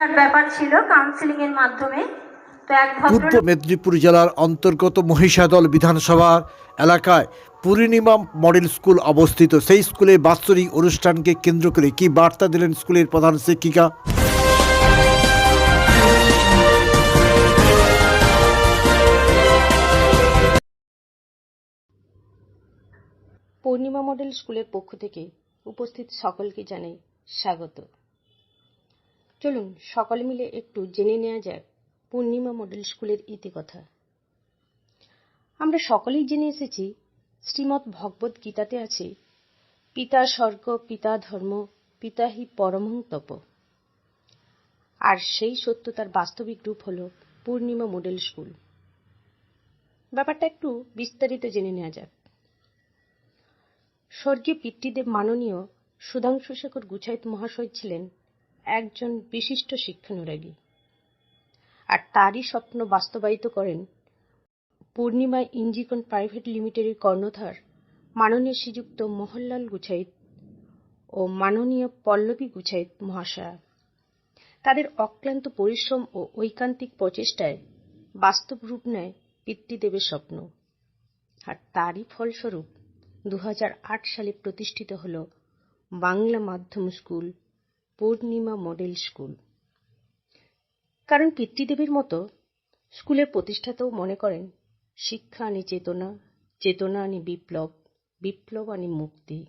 ব্যাপার ছিল কাউন্সিলিং এর মাধ্যমে। পূর্ব মেদিনীপুর জেলার অন্তর্গত মহিষাদল বিধানসভা এলাকায় পূর্ণিমা মডেল স্কুল অবস্থিত। সেই স্কুলে বাৎসরিক অনুষ্ঠানকে কেন্দ্র করে কি বার্তা দিলেন স্কুলের প্রধান শিক্ষিকা? পূর্ণিমা মডেল স্কুলের পক্ষ থেকে উপস্থিত সকলকে জানাই স্বাগত। চলুন, সকলে মিলে একটু জেনে নেওয়া যাক পূর্ণিমা মডেল স্কুলের ইতিকথা। আমরা সকলেই জেনে এসেছি, শ্রীমৎ ভগবত গীতাতে আছে, পিতা স্বর্গ, পিতা ধর্ম, পিতা হি পরমং তপ। আর সেই সত্যতার বাস্তবিক রূপ হল পূর্ণিমা মডেল স্কুল। ব্যাপারটা একটু বিস্তারিত জেনে নেওয়া যাক। স্বর্গীয় পিতৃদেব মাননীয় সুধাংশু শেখর গুছাইত মহাশয় ছিলেন একজন বিশিষ্ট শিক্ষানুরাগী। আর তারই স্বপ্ন বাস্তবায়িত করেন পূর্ণিমা ইঞ্জিকন প্রাইভেট লিমিটেডের কর্ণধার মাননীয় শ্রীযুক্ত মোহনলাল গুছাইত ও মাননীয় পল্লবী গুছাইত মহাশয়া। তাদের অক্লান্ত পরিশ্রম ও ঐকান্তিক প্রচেষ্টায় বাস্তব রূপ নেয় পিতৃদেবের স্বপ্ন। আর তারই ফলস্বরূপ দু হাজার আট সালে প্রতিষ্ঠিত হল বাংলা মাধ্যম স্কুল পূর্ণিমা মডেল স্কুল। কারণ পিতৃদেবের মতো স্কুলের প্রতিষ্ঠাতাও মনে করেন শিক্ষা আনি চেতনা চেতনা আনি বিপ্লব বিপ্লব আনি মুক্তি।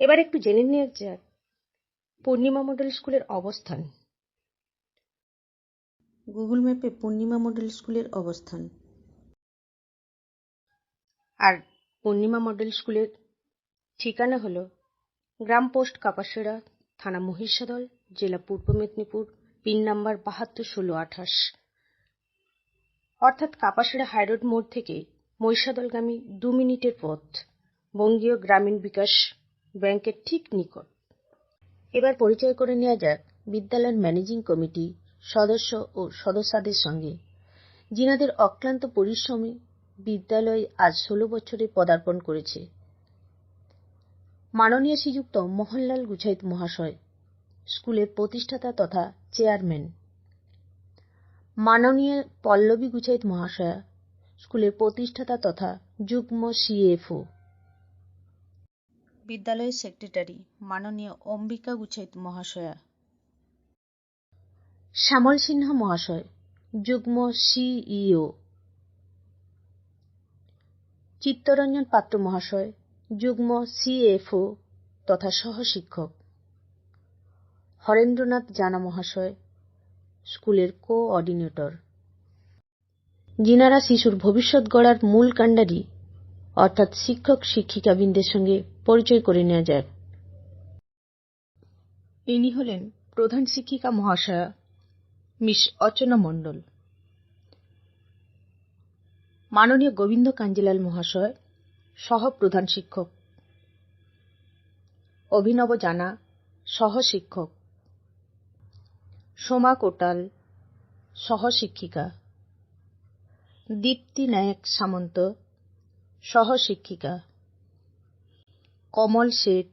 এবার একটু জেনে নেওয়া যাক পূর্ণিমা মডেল স্কুলের অবস্থান। গুগল ম্যাপে পূর্ণিমা মডেল স্কুলের অবস্থান। আর পূর্ণিমা মডেল স্কুলের ঠিকানা হলো গ্রাম পোস্ট কাপাসেরা, থানা মহিষাদল, জেলা পূর্ব মেদিনীপুর, পিন নাম্বার বাহাত্তর ষোলো আঠাশ। অর্থাৎ কাপাসেরা হাইরোড মোড় থেকে মহিষাদলগামী দু মিনিটের পথ, বঙ্গীয় গ্রামীণ বিকাশ ব্যাংকের ঠিক নিকট। এবার পরিচয় করে নেওয়া যাক বিদ্যালয়ের ম্যানেজিং কমিটি সদস্য ও সদস্যদের সঙ্গে। যিনাদের অক্লান্ত পরিশ্রমে বিদ্যালয় আজ ষোলো বছরে পদার্পণ করেছে। মাননীয় শ্রীযুক্ত মোহনলাল গুছাইত মহাশয় স্কুলের প্রতিষ্ঠাতা তথা চেয়ারম্যান। মাননীয় পল্লবী গুছাইত মহাশয়া স্কুলের প্রতিষ্ঠাতা তথা যুগ্ম সিএফও বিদ্যালয়ের সেক্রেটারি মাননীয় অম্বিকা গুছাইত মহাশয়া। শ্যামল সিনহা মহাশয় যুগ্ম সিইও চিত্তরঞ্জন পাত্র মহাশয় যুগ্ম সিএফও তথা সহশিক্ষক। হরেন্দ্রনাথ জানা মহাশয়, স্কুলের কোঅর্ডিনেটর। যিনারা শিশুর ভবিষ্যৎ গড়ার মূল কাণ্ডারি, অর্থাৎ শিক্ষক শিক্ষিকাবৃন্দের সঙ্গে পরিচয় করে নেওয়া যায় ইনি হলেন প্রধান শিক্ষিকা মহাশয়া মিস অচনা মণ্ডল। মাননীয় গোবিন্দ কাঞ্জিলাল মহাশয় সহ প্রধান শিক্ষক। অভিনব জানা সহ শিক্ষক সোমা কোটাল সহ শিক্ষিকা দীপ্তি নায়ক সামন্ত সহ শিক্ষিকা কমল শেঠ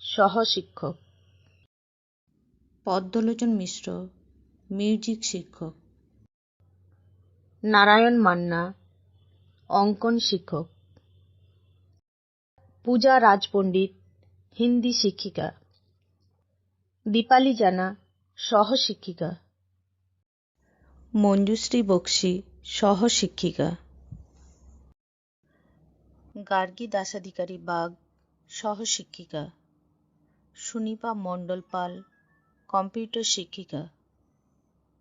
সহ শিক্ষক পদ্মলোচন মিশ্র মিউজিক শিক্ষক। নারায়ণ মান্না অঙ্কন শিক্ষক। পূজা রাজপণ্ডিত হিন্দি শিক্ষিকা। দীপালি জানা সহ শিক্ষিকা। মঞ্জুশ্রী বক্সি সহ শিক্ষিকা। গার্গী দাসাধিকারী বাগ সহ শিক্ষিকা। সুনিপা মণ্ডল পাল কম্পিউটার শিক্ষিকা।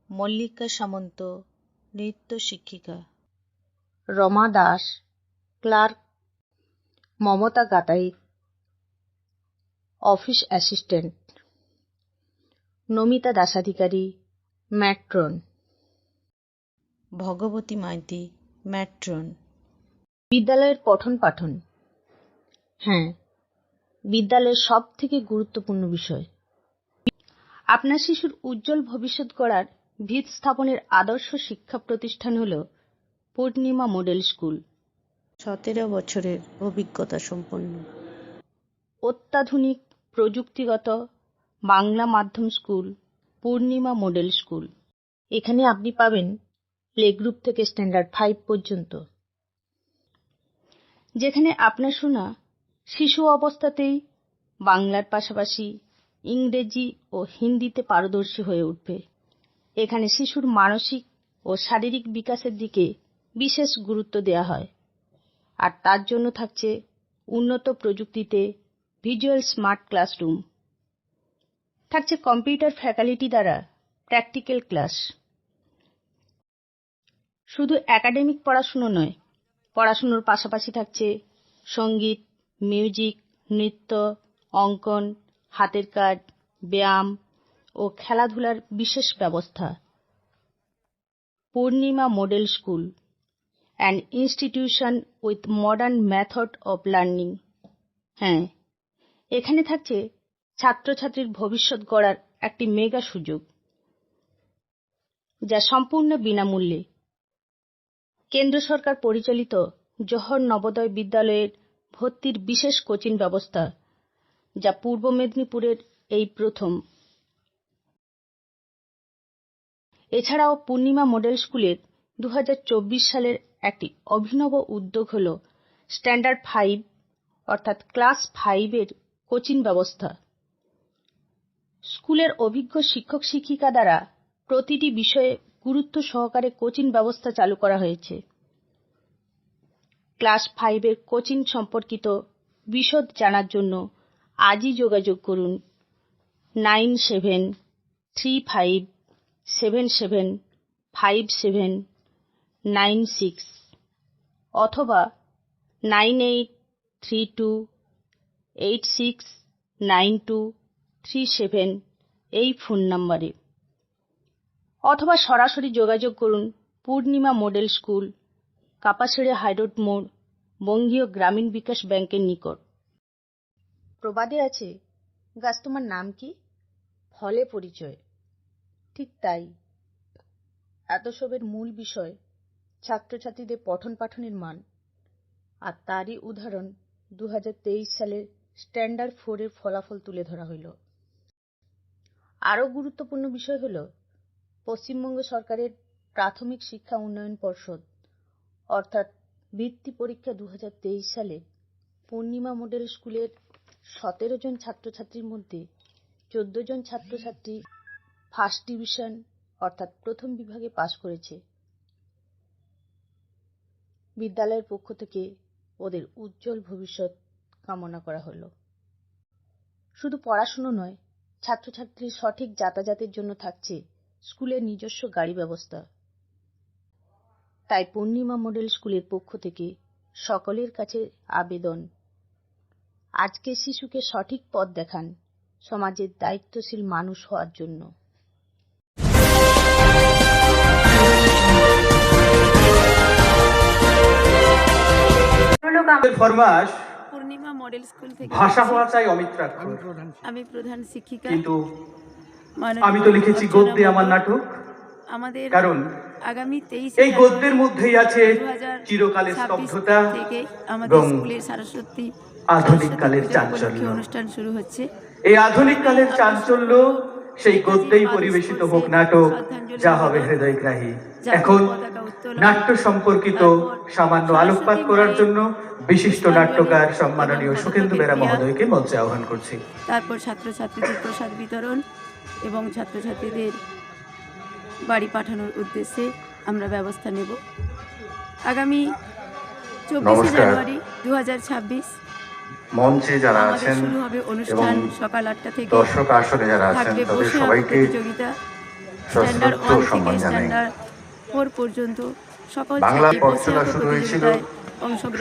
মল্লিকা সামন্ত নৃত্য শিক্ষিকা। Rama Das clerk Mamata Gatait office assistant Namita Dasadhikari matron. Bhagabati Maiti matron. বিদ্যালয়ের পঠন পাঠন। হ্যাঁ বিদ্যালয়ের সব থেকে গুরুত্বপূর্ণ বিষয়। আপনার শিশুর উজ্জ্বল ভবিষ্যৎ গড়ার ভিত স্থাপনের আদর্শ শিক্ষা প্রতিষ্ঠান হল পূর্ণিমা মডেল স্কুল। সতেরো বছরের অভিজ্ঞতা সম্পন্ন। অত্যাধুনিক প্রযুক্তিগত বাংলা মাধ্যম স্কুল, পূর্ণিমা মডেল স্কুল। এখানে আপনি পাবেন প্লে গ্রুপ থেকে স্ট্যান্ডার্ড ফাইভ পর্যন্ত। যেখানে আপনার শোনা শিশু অবস্থাতেই বাংলার পাশাপাশি ইংরেজি ও হিন্দিতে পারদর্শী হয়ে উঠবে। এখানে শিশুর মানসিক ও শারীরিক বিকাশের দিকে বিশেষ গুরুত্ব দেওয়া হয়। আর তার জন্য থাকছে উন্নত প্রযুক্তিতে ভিজুয়াল স্মার্ট ক্লাসরুম থাকছে কম্পিউটার ফ্যাকাল্টি দ্বারা প্র্যাকটিক্যাল ক্লাস। শুধু একাডেমিক পড়াশুনো নয়, পড়াশুনোর পাশাপাশি থাকছে সংগীত, মিউজিক, নৃত্য, অঙ্কন, হাতের কাজ, ব্যায়াম ও খেলাধুলার বিশেষ ব্যবস্থা। Purnima model school. And institution with modern method of learning হ্যাঁ এখানে থাকছে ছাত্রছাত্রীর ভবিষ্যৎ গড়ার একটি মেগা সুযোগ, যা সম্পূর্ণ বিনামূল্যে। কেন্দ্র সরকার পরিচালিত জওহর নবোদয় বিদ্যালয়ের ভর্তির বিশেষ কোচিং ব্যবস্থা, যা পূর্ব মেদিনীপুরের এই প্রথম। এছাড়াও পূর্ণিমা মডেল স্কুলের দু হাজার চব্বিশ সালের একটি অভিনব উদ্যোগ হল স্ট্যান্ডার্ড ফাইভ, অর্থাৎ ক্লাস ফাইভের কোচিং ব্যবস্থা। স্কুলের অভিজ্ঞ শিক্ষক শিক্ষিকা দ্বারা প্রতিটি বিষয়ে গুরুত্ব সহকারে কোচিং ব্যবস্থা চালু করা হয়েছে। ক্লাস ফাইভের কোচিং সম্পর্কিত বিশদ জানার জন্য আজই যোগাযোগ করুন nine seven three five seven seven five seven nine six অথবা nine eight three two eight six nine two three seven এই ফোন নম্বরে। অথবা সরাসরি যোগাযোগ করুন পূর্ণিমা মডেল স্কুল কাপাসিড়ে হাইরোড মোড়, বঙ্গীয় গ্রামীণ বিকাশ ব্যাংকের নিকট। প্রবাদে আছে, গাছ তোমার নাম কি? ফলে পরিচয়। ঠিক তাই। এত সবের মূল বিষয় ছাত্রছাত্রীদের পঠন পাঠনের মান। আর তারই উদাহরণ দু হাজার তেইশ সালের স্ট্যান্ডার্ড ফোরের ফলাফল তুলে ধরা হইল। আরও গুরুত্বপূর্ণ বিষয় হল, পশ্চিমবঙ্গ সরকারের প্রাথমিক শিক্ষা উন্নয়ন পর্ষদ, অর্থাৎ বৃত্তি পরীক্ষা দু হাজার তেইশ সালে পূর্ণিমা মডেল স্কুলের সতেরো জন ছাত্রছাত্রীর মধ্যে চোদ্দ জন ছাত্রছাত্রী ফার্স্ট ডিভিশন, অর্থাৎ প্রথম বিভাগে পাশ করেছে। বিদ্যালয়ের পক্ষ থেকে ওদের উজ্জ্বল ভবিষ্যৎ কামনা করা হলো। শুধু পড়াশুনো নয়, ছাত্রছাত্রীর সঠিক যাতায়াতের জন্য থাকছে স্কুলের নিজস্ব গাড়ি ব্যবস্থা। তাই পূর্ণিমা মডেল স্কুলের পক্ষ থেকে সকলের কাছে আবেদন আজকে শিশুকে সঠিক পথ দেখান, সমাজের দায়িত্বশীল মানুষ হওয়ার জন্য। ফরমাস পূর্ণিমা মডেল স্কুল থেকে ভাষা হওয়া চাই অমিত্রাক্ষর আমি প্রধান শিক্ষিকা। কিন্তু আমি তো লিখেছি গদ্যে আমার নাটক। আমাদের কারণ আগামী তেইশ এই গদ্যের মধ্যেই আছে চিরকালের স্তব্ধতা থেকে আমাদের স্কুলের সরস্বতী আধুনিক কালের চাঞ্চল্য। অনুষ্ঠান শুরু হচ্ছে। এই আধুনিক কালের চাঞ্চল্য সেই গদ্যেই পরিবেশিত হোক নাটক যা হবে হৃদয়গ্রাহী এখন নাট্য সম্পর্কিত সামান্য আলোকপাত করার জন্য বিশিষ্ট নাট্যকার সম্মাননীয় সুখেন্দু বেরা মহোদয়কে মঞ্চে আহ্বান করছি। তারপর ছাত্রছাত্রীদের প্রসাদ বিতরণ এবং ছাত্রছাত্রীদের বাড়ি পাঠানোর উদ্দেশ্যে আমরা ব্যবস্থা নেব। আগামী চব্বিশে জানুয়ারি দু হাজার ছাব্বিশ মঞ্চে যারা আছেন এবং সকাল আটটা থেকে দর্শক আসনে যারা আছেন তাদের সবাইকে সশ্রদ্ধ সম্মান জানাই। পর্যন্ত। সকল বাংলা ছাত্রী পথ বসে চলা আঁকা শুরু হয়েছিল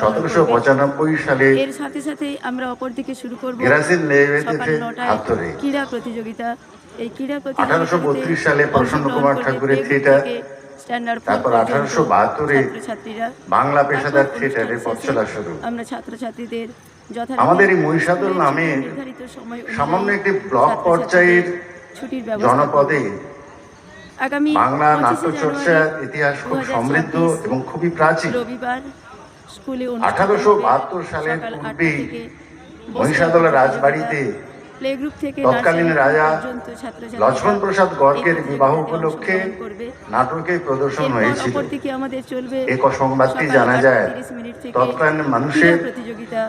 সতেরোশো পঁচানব্বই সালে এর সাথে সাথে আমরা অপর দিকে শুরু করব গেরাসিন সকাল হাত ধরে। ক্রীড়া প্রতিযোগিতা। এই ক্রীড়া আঠারোশো বত্রিশ সালে প্রসন্ন কুমার ঠাকুরের থিয়েটার। তারপর আঠারোশো বাহাত্তরে বাংলা পেশাদার থিয়েটারের পথ অনুষ্ঠান চলা শেষে শুরু। আমরা ছাত্রছাত্রীদের আমাদের এই মহিষাদল নামে সামান্য একটি ব্লক পর্যায়ের। জনপদে আগামী বাংলা 25শে নাট্যচর্চার জানুয়ারি ইতিহাস খুব সমৃদ্ধ এবং খুবই প্রাচীন। আঠারোশো বাহাত্তর সালের বসে মহিষাদলের রাজবাড়িতে তৎকালীন রাজা লক্ষ্মণ প্রসাদ গর্গের বিবাহ উপলক্ষে নাটকে প্রদর্শন হয়েছিল। অপরদিকে আমাদের চলবে এ সংবাদটি জানা যায়। তৎকালীন মানুষের প্রতিযোগিতা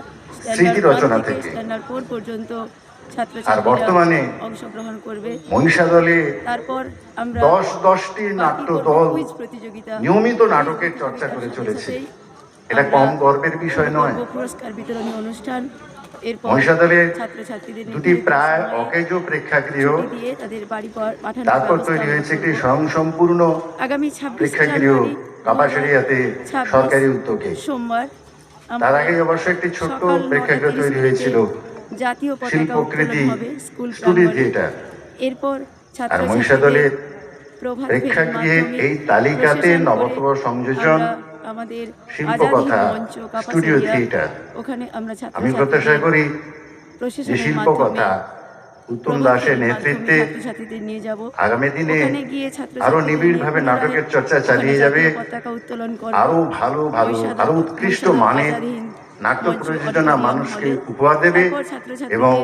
স্মৃতি রচনা থেকে। স্ট্যান্ডার্ড ফোর পর্যন্ত আর বর্তমানে অংশগ্রহণ করবে। মহিষা দলে তারপর আমরা দশ দশটি নাট্য দল প্রতিযোগিতা নিয়মিত নাটকের চর্চা করে চলেছে। এটা কম গর্বের বিষয় নয়। পুরস্কার বিতরণী অনুষ্ঠান। দুটি প্রায় অকেজ প্রেক্ষাগৃহ তারপর তৈরি হয়েছে একটি প্রেক্ষাগৃহ কাপাসিরিয়াতে সরকারি উদ্যোগে। সোমবার তার আগে অবশ্য একটি ছোট্ট প্রেক্ষাগৃহ তৈরি হয়েছিল। জাতীয় পতাকা হবে স্কুল থিয়েটার। এরপর আর মহিষা দলের প্রেক্ষাগৃহের এই তালিকাতে নবতম সংযোজন আমাদের শিল্পকথা, স্টুডিও থিয়েটার। ওখানে আমরা আমি প্রত্যাশা করি যে শিল্পকথা উত্তম দাসের নেতৃত্বে আগামী দিনে আরও নিবিড়ভাবে পুনরায় নাটকের চর্চা চালিয়ে যাবে। আরও ভালো ভালো আরও উৎকৃষ্ট মানের নাট্য প্রযোজনা মানুষকে উপহার দেবে এবং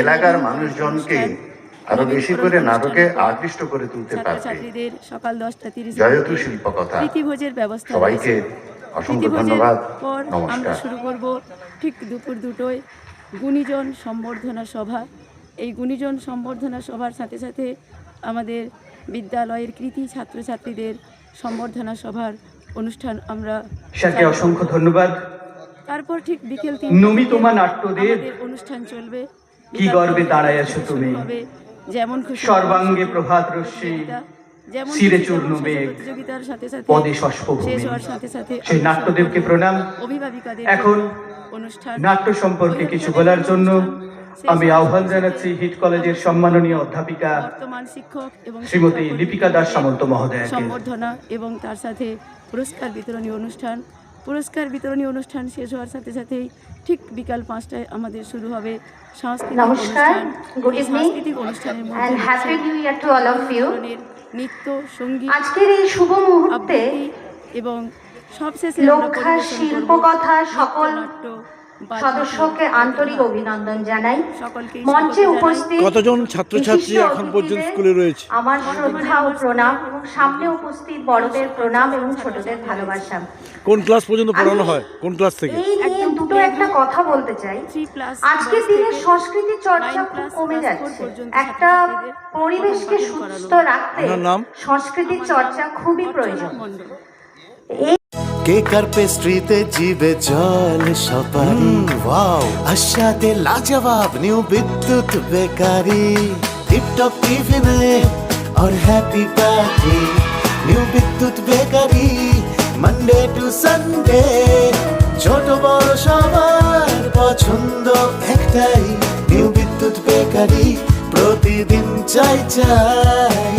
এলাকার মানুষজনকে আরও বেশি করে নাটকে আকৃষ্ট করে তুলতে পারবে। সকাল দশটা তিরিশ জয়তু শিল্পকথা। ব্যবস্থা সবাইকে। অসংখ্য ধন্যবাদ। নমস্কার। শুরু করব ঠিক দুপুর দুটোয় গুণীজন সম্বর্ধনা সভা। এই গুণীজন সম্বর্ধনা সভার সাথে সাথে আমাদের বিদ্যালয়ের কৃতি ছাত্রছাত্রীদের সম্বর্ধনা সভার অনুষ্ঠান আমরা স্যারকে অসংখ্য ধন্যবাদ। তারপর ঠিক বিকেল তিন নমিতমা নাট্যদের অনুষ্ঠান চলবে। কি গর্বে দাঁড়ায় আছো তুমি? যেমন খুশি সর্বাঙ্গে প্রভাত রশ্মি, যেমন শিরে চূর্ণ সাথে সাথে পদে। শেষ হওয়ার সাথে সাথে সেই নাট্যদেবকে প্রণাম। অভিভাবিকাদের এখন অনুষ্ঠান নাট্য সম্পর্কে কিছু বলার জন্য আমি আহ্বান জানাচ্ছি হিট কলেজের সম্মাননীয় অধ্যাপিকা বর্তমান শিক্ষক এবং শ্রীমতী লিপিকা দাস সামন্ত মহোদয়াকে। সম্বর্ধনা এবং তার সাথে পুরস্কার বিতরণী অনুষ্ঠান। পুরস্কার বিতরণী অনুষ্ঠান শেষ হওয়ার সাথে সাথেই ঠিক বিকাল পাঁচটায় আমাদের শুরু হবে সাংস্কৃতিক অনুষ্ঠান। সাংস্কৃতিক অনুষ্ঠানের মধ্যে নৃত্য সংগীত আজকের এই শুভ মুহূর্তে এবং সবশেষে শিল্পকথা সকল সদস্যকে আন্তরিক অভিনন্দন জানাই। মঞ্চে উপস্থিত কতজন ছাত্রছাত্রী এখন পর্যন্ত স্কুলে রয়েছে? আমার শ্রদ্ধা ও প্রণাম এবং সামনে উপস্থিত বড়দের প্রণাম এবং ছোটদের ভালোবাসা। কোন ক্লাস পর্যন্ত পড়ানো হয়? কোন ক্লাস থেকে? এই দুটো একটা কথা বলতে চাই। আজকের দিনে সংস্কৃতি চর্চা খুব কমে যাচ্ছে। একটা পরিবেশকে সুস্থ রাখতে? সংস্কৃতির চর্চা খুবই প্রয়োজন। মণ্ডল কেকার পেস্ট্রিতে জিবে জল সপারি ওয়াও আশাতে লাজবাব নিউ বিদ্যুৎ বেকারি টিপটপ টিফিনে और happy party New Bidyut bakery Monday to Sunday ছোট বড় সবার পছন্দ একটাই নিউ বিদ্যুৎ বেকারি প্রতিদিন চাই চাই